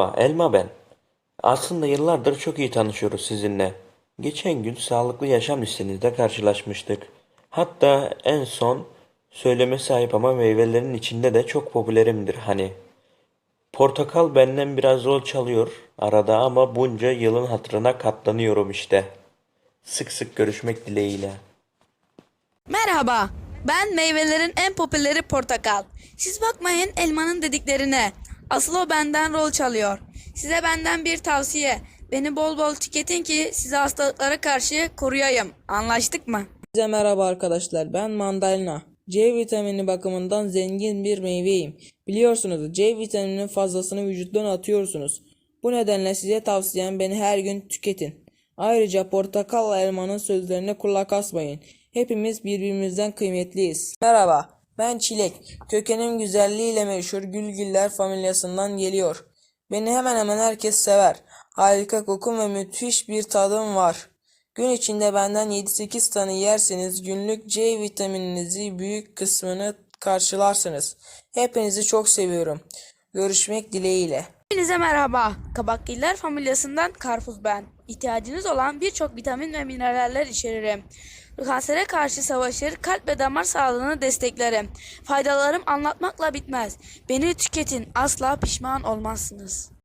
Merhaba, Elma ben. Aslında yıllardır çok iyi tanışıyoruz sizinle. Geçen gün sağlıklı yaşam listenizde karşılaşmıştık. Hatta en son söyleme sahip ama meyvelerin içinde de çok popülerimdir hani. Portakal benden biraz rol çalıyor arada ama bunca yılın hatırına katlanıyorum işte. Sık sık görüşmek dileğiyle. Merhaba. Ben meyvelerin en popüleri portakal. Siz bakmayın elmanın dediklerine. Asıl o benden rol çalıyor. Size benden bir tavsiye. Beni bol bol tüketin ki sizi hastalıklara karşı koruyayım. Anlaştık mı? Herkese merhaba arkadaşlar. Ben mandalina. C vitamini bakımından zengin bir meyveyim. Biliyorsunuz C vitamininin fazlasını vücuttan atıyorsunuz. Bu nedenle size tavsiyem beni her gün tüketin. Ayrıca portakal elmanın sözlerine kulak asmayın. Hepimiz birbirimizden kıymetliyiz. Merhaba. Ben Çilek. Kökenim güzelliğiyle meşhur Gülgiller familyasından geliyor. Beni hemen hemen herkes sever. Harika kokum ve müthiş bir tadım var. Gün içinde benden 7-8 tane yerseniz günlük C vitamininizi büyük kısmını karşılarsınız. Hepinizi çok seviyorum. Görüşmek dileğiyle. Hepinize merhaba. Kabakgiller familyasından karpuz ben. İhtiyacınız olan birçok vitamin ve mineraller içeririm. Kansere karşı savaşır, kalp ve damar sağlığını desteklerim. Faydalarım anlatmakla bitmez. Beni tüketin, asla pişman olmazsınız.